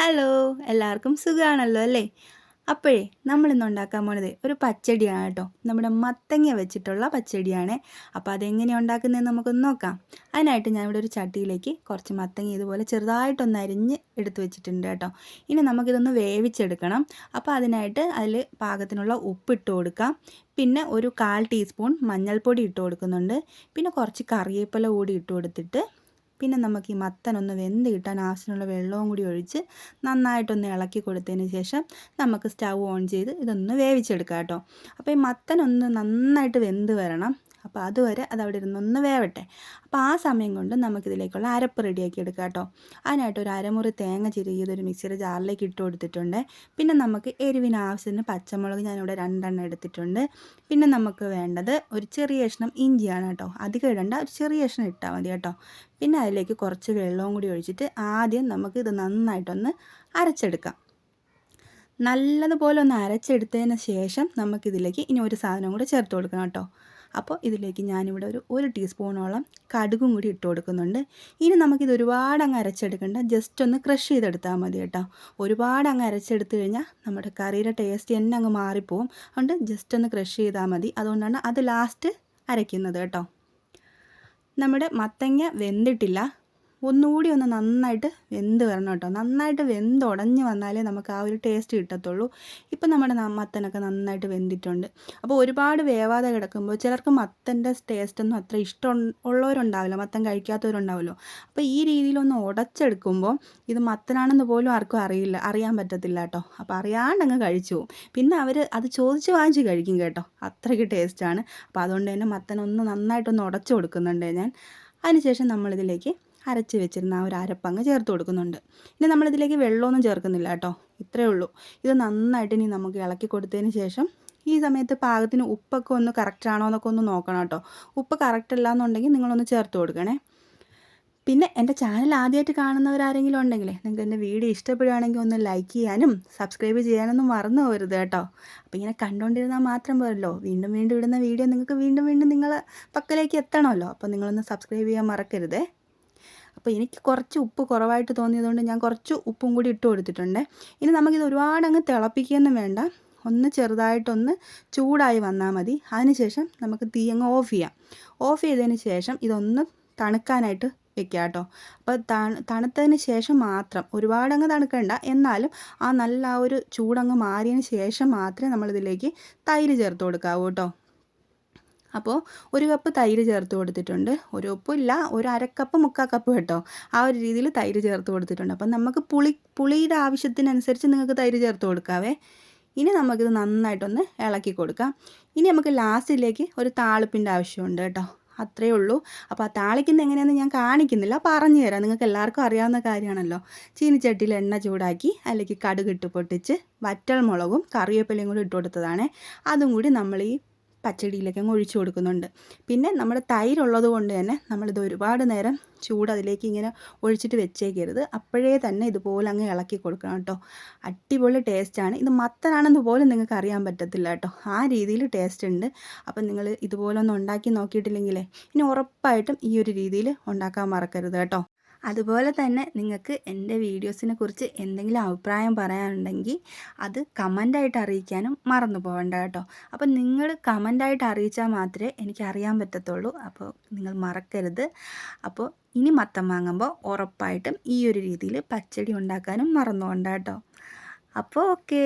Hello എല്ലാവർക്കും സുഖമാണല്ലോ അല്ലേ? അപ്പോഴേ നമ്മളിന്ന് ഉണ്ടാക്കാൻ പോണത് ഒരു പച്ചടിയാണ് കേട്ടോ. നമ്മുടെ മത്തങ്ങ വെച്ചിട്ടുള്ള പച്ചടിയാണ്. അപ്പോൾ അതെങ്ങനെ ഉണ്ടാക്കുന്നതെന്ന് നമുക്കൊന്ന് നോക്കാം. അതിനായിട്ട് ഞാനിവിടെ ഒരു ചട്ടിയിലേക്ക് കുറച്ച് മത്തങ്ങ ഇതുപോലെ ചെറുതായിട്ടൊന്ന് അരിഞ്ഞ് എടുത്ത് വെച്ചിട്ടുണ്ട് കേട്ടോ. ഇനി നമുക്കിതൊന്ന് വേവിച്ചെടുക്കണം. അപ്പോൾ അതിനായിട്ട് അതിൽ പാകത്തിനുള്ള ഉപ്പ് ഇട്ട് കൊടുക്കാം. പിന്നെ ഒരു കാൽ ടീസ്പൂൺ മഞ്ഞൾപ്പൊടി ഇട്ട് കൊടുക്കുന്നുണ്ട്. പിന്നെ കുറച്ച് കറിവേപ്പില കൂടി ഇട്ട് കൊടുത്തിട്ട് പിന്നെ നമുക്ക് ഈ മത്തനൊന്ന് വെന്ത് കിട്ടാൻ ആവശ്യമുള്ള വെള്ളവും കൂടി ഒഴിച്ച് നന്നായിട്ടൊന്ന് ഇളക്കി കൊടുത്തതിന് ശേഷം നമുക്ക് സ്റ്റൗ ഓൺ ചെയ്ത് ഇതൊന്ന് വേവിച്ചെടുക്കാം കേട്ടോ. അപ്പോൾ ഈ മത്തൻ ഒന്ന് നന്നായിട്ട് വെന്ത് വരണം. അപ്പോൾ അതുവരെ അത് അവിടെ ഇരുന്നൊന്ന് വേവട്ടെ. അപ്പോൾ ആ സമയം കൊണ്ട് നമുക്കിതിലേക്കുള്ള അരപ്പ് റെഡിയാക്കി എടുക്കാം കേട്ടോ. അതിനായിട്ട് ഒരു അരമുറി തേങ്ങ ചിരുകിയത് ഒരു മിക്സിയുടെ ജാറിലേക്ക് ഇട്ട് കൊടുത്തിട്ടുണ്ട്. പിന്നെ നമുക്ക് എരിവിന് ആവശ്യത്തിന് പച്ചമുളക് ഞാനിവിടെ രണ്ടെണ്ണം എടുത്തിട്ടുണ്ട്. പിന്നെ നമുക്ക് വേണ്ടത് ഒരു ചെറിയ കഷ്ണം ഇഞ്ചിയാണ് കേട്ടോ. അധികം ഇടേണ്ട ഒരു ചെറിയ കഷ്ണം ഇട്ടാൽ മതി കേട്ടോ. പിന്നെ അതിലേക്ക് കുറച്ച് വെള്ളവും കൂടി ഒഴിച്ചിട്ട് ആദ്യം നമുക്ക് ഇത് നന്നായിട്ടൊന്ന് അരച്ചെടുക്കാം. നല്ലതുപോലെ ഒന്ന് അരച്ചെടുത്തതിന് ശേഷം നമുക്കിതിലേക്ക് ഇനി ഒരു സാധനം കൂടെ ചേർത്ത് കൊടുക്കണം കേട്ടോ. അപ്പോൾ ഇതിലേക്ക് ഞാനിവിടെ ഒരു ഒരു ടീസ്പൂണോളം കടുകും കൂടി ഇട്ട് കൊടുക്കുന്നുണ്ട്. ഇനി നമുക്കിത് ഒരുപാട് അങ്ങ് അരച്ചെടുക്കണ്ട. ജസ്റ്റ് ഒന്ന് ക്രഷ് ചെയ്തെടുത്താൽ മതി കേട്ടോ. ഒരുപാട് അങ്ങ് അരച്ചെടുത്ത് കഴിഞ്ഞാൽ നമ്മുടെ കറിയുടെ ടേസ്റ്റ് തന്നെ അങ്ങ് മാറിപ്പോവും. അതുകൊണ്ട് ജസ്റ്റ് ഒന്ന് ക്രഷ് ചെയ്താൽ മതി. അതുകൊണ്ടാണ് അത് ലാസ്റ്റ് അരയ്ക്കുന്നത് കേട്ടോ. നമ്മുടെ മത്തങ്ങ വെന്തിട്ടില്ല. ഒന്നുകൂടി ഒന്ന് നന്നായിട്ട് വെന്ത് വരണം കേട്ടോ. നന്നായിട്ട് വെന്ത് ഉടഞ്ഞ് വന്നാലേ നമുക്ക് ആ ഒരു ടേസ്റ്റ് കിട്ടത്തുള്ളൂ. ഇപ്പം നമ്മുടെ മത്തനൊക്കെ നന്നായിട്ട് വെന്തിട്ടുണ്ട്. അപ്പോൾ ഒരുപാട് വേവാതെ കിടക്കുമ്പോൾ ചിലർക്ക് മത്തന്റെ ടേസ്റ്റൊന്നും അത്ര ഇഷ്ടം ഉള്ളവരുണ്ടാവില്ല. മത്തൻ കഴിക്കാത്തവരുണ്ടാവുമല്ലോ അപ്പോൾ ഈ രീതിയിലൊന്ന് ഉടച്ചെടുക്കുമ്പോൾ ഇത് മത്തനാണെന്ന് പോലും ആർക്കും അറിയില്ല. അറിയാൻ പറ്റത്തില്ല കേട്ടോ. അപ്പോൾ അറിയാണ്ടങ്ങ് കഴിച്ചു പിന്നെ അവർ അത് ചോദിച്ച് വാങ്ങിച്ച് കഴിക്കും കേട്ടോ. അത്രയ്ക്ക് ടേസ്റ്റാണ് അപ്പോൾ അതുകൊണ്ട് തന്നെ മത്തനൊന്ന് നന്നായിട്ടൊന്ന് ഉടച്ചു കൊടുക്കുന്നുണ്ട് ഞാൻ. അതിനുശേഷം നമ്മളിതിലേക്ക് അരച്ച് വെച്ചിരുന്ന ആ ഒരു അരപ്പങ്ങ് ചേർത്ത് കൊടുക്കുന്നുണ്ട്. ഇനി നമ്മളിതിലേക്ക് വെള്ളമൊന്നും ചേർക്കുന്നില്ല കേട്ടോ. ഇത്രയേ ഉള്ളൂ. ഇത് നന്നായിട്ട് ഇനി നമുക്ക് ഇളക്കി കൊടുത്തതിന് ശേഷം ഈ സമയത്ത് പാകത്തിന് ഉപ്പൊക്കെ ഒന്ന് കറക്റ്റ് ആണോ എന്നൊക്കെ ഒന്ന് നോക്കണം കേട്ടോ. ഉപ്പ് കറക്റ്റ് അല്ല എന്നുണ്ടെങ്കിൽ നിങ്ങളൊന്ന് ചേർത്ത് കൊടുക്കണേ. പിന്നെ എന്റെ ചാനൽ ആദ്യമായിട്ട് കാണുന്നവരാരെങ്കിലും ഉണ്ടെങ്കിൽ നിങ്ങൾക്ക് എന്റെ വീഡിയോ ഇഷ്ടപ്പെടുകയാണെങ്കിൽ ഒന്ന് ലൈക്ക് ചെയ്യാനും സബ്സ്ക്രൈബ് ചെയ്യാനൊന്നും മറന്നു പോകരുത് കേട്ടോ. അപ്പോൾ ഇങ്ങനെ കണ്ടുകൊണ്ടിരുന്നാൽ മാത്രം പോരല്ലോ. വീണ്ടും വീണ്ടും ഇടുന്ന വീഡിയോ നിങ്ങൾക്ക് വീണ്ടും വീണ്ടും നിങ്ങളെ പക്കലേക്ക് എത്തണമല്ലോ. അപ്പോൾ നിങ്ങളൊന്ന് സബ്സ്ക്രൈബ് ചെയ്യാൻ മറക്കരുതേ. അപ്പോൾ എനിക്ക് കുറച്ച് ഉപ്പ് കുറവായിട്ട് തോന്നിയതുകൊണ്ട് ഞാൻ കുറച്ച് ഉപ്പും കൂടി ഇട്ട് കൊടുത്തിട്ടുണ്ട്. ഇനി നമുക്കിത് ഒരുപാട് അങ്ങ് തിളപ്പിക്കുകയൊന്നും വേണ്ട. ഒന്ന് ചെറുതായിട്ടൊന്ന് ചൂടായി വന്നാൽ മതി. അതിനുശേഷം നമുക്ക് തീ അങ്ങ് ഓഫ് ചെയ്യാം. ഓഫ് ചെയ്തതിന് ശേഷം ഇതൊന്ന് തണുക്കാനായിട്ട് വെക്കുക കേട്ടോ അപ്പോൾ തണുത്തതിന് ശേഷം മാത്രം ഒരുപാടങ്ങ് തണുക്കണ്ട. എന്നാലും ആ നല്ല ആ ഒരു ചൂടങ്ങ് മാറിയതിന് ശേഷം മാത്രമേ നമ്മളിതിലേക്ക് തൈര് ചേർത്ത് കൊടുക്കാവൂ കേട്ടോ അപ്പോൾ ഒരു കപ്പ് തൈര് ചേർത്ത് കൊടുത്തിട്ടുണ്ട്. ഒരു ഉപ്പില്ല ഒരു അരക്കപ്പ് മുക്കാൽ കപ്പ് കേട്ടോ. ആ ഒരു രീതിയിൽ തൈര് ചേർത്ത് കൊടുത്തിട്ടുണ്ട്. അപ്പം നമുക്ക് പുളി പുളിയുടെ ആവശ്യത്തിനനുസരിച്ച് നിങ്ങൾക്ക് തൈര് ചേർത്ത് കൊടുക്കാവേ. ഇനി നമുക്കിത് നന്നായിട്ടൊന്ന് ഇളക്കി കൊടുക്കാം. ഇനി നമുക്ക് ലാസ്റ്റിലേക്ക് ഒരു താളിപ്പിന്റെ ആവശ്യമുണ്ട് കേട്ടോ. അത്രയേ ഉള്ളൂ. അപ്പോൾ ആ താളിക്കുന്ന എങ്ങനെയാണെന്ന് ഞാൻ കാണിക്കുന്നില്ല. പറഞ്ഞു തരാം. നിങ്ങൾക്ക് എല്ലാവർക്കും അറിയാവുന്ന കാര്യമാണല്ലോ. ചീനിച്ചട്ടിയിൽ എണ്ണ ചൂടാക്കി അതിലേക്ക് കടുക് ഇട്ട് പൊട്ടിച്ച് വറ്റൽ മുളകും കറിവേപ്പിലയും കൂടി ഇട്ട് കൊടുത്തതാണ്. അതും കൂടി നമ്മൾ ഈ പച്ചടിയിലേക്ക് അങ്ങ് ഒഴിച്ചു കൊടുക്കുന്നുണ്ട്. പിന്നെ നമ്മൾ തൈരുള്ളത് കൊണ്ട് തന്നെ നമ്മളിത് ഒരുപാട് നേരം ചൂട് അതിലേക്ക് ഇങ്ങനെ ഒഴിച്ചിട്ട് വെച്ചേക്കരുത്. അപ്പോഴേ തന്നെ ഇതുപോലെ അങ്ങ് ഇളക്കി കൊടുക്കണം കേട്ടോ. അടിപൊളി ടേസ്റ്റാണ് ഇത് മത്തനാണെന്ന് പോലും നിങ്ങൾക്ക് അറിയാൻ പറ്റത്തില്ല കേട്ടോ. ആ രീതിയിൽ ടേസ്റ്റ് ഉണ്ട്. അപ്പം നിങ്ങൾ ഇതുപോലെ ഒന്ന് ഉണ്ടാക്കി നോക്കിയിട്ടില്ലെങ്കിലേ ഇനി ഉറപ്പായിട്ടും ഈ ഒരു രീതിയിൽ ഉണ്ടാക്കാൻ മറക്കരുത് കേട്ടോ. അതുപോലെ തന്നെ നിങ്ങൾക്ക് എന്റെ വീഡിയോസിനെ കുറിച്ച് എന്തെങ്കിലും അഭിപ്രായം പറയാനുണ്ടെങ്കിൽ അത് കമന്റായിട്ട് അറിയിക്കാനും മറന്നു പോകണ്ട കേട്ടോ. അപ്പോൾ നിങ്ങൾ കമന്റായിട്ട് അറിയിച്ചാൽ മാത്രമേ എനിക്ക് അറിയാൻ പറ്റത്തുള്ളൂ. അപ്പോൾ നിങ്ങൾ മറക്കരുത്. അപ്പോൾ ഇനി മത്തം വാങ്ങുമ്പോൾ ഉറപ്പായിട്ടും ഈ ഒരു രീതിയിൽ പച്ചടി ഉണ്ടാക്കാനും മറന്നു പോകണ്ട കേട്ടോ. അപ്പോൾ ഓക്കേ.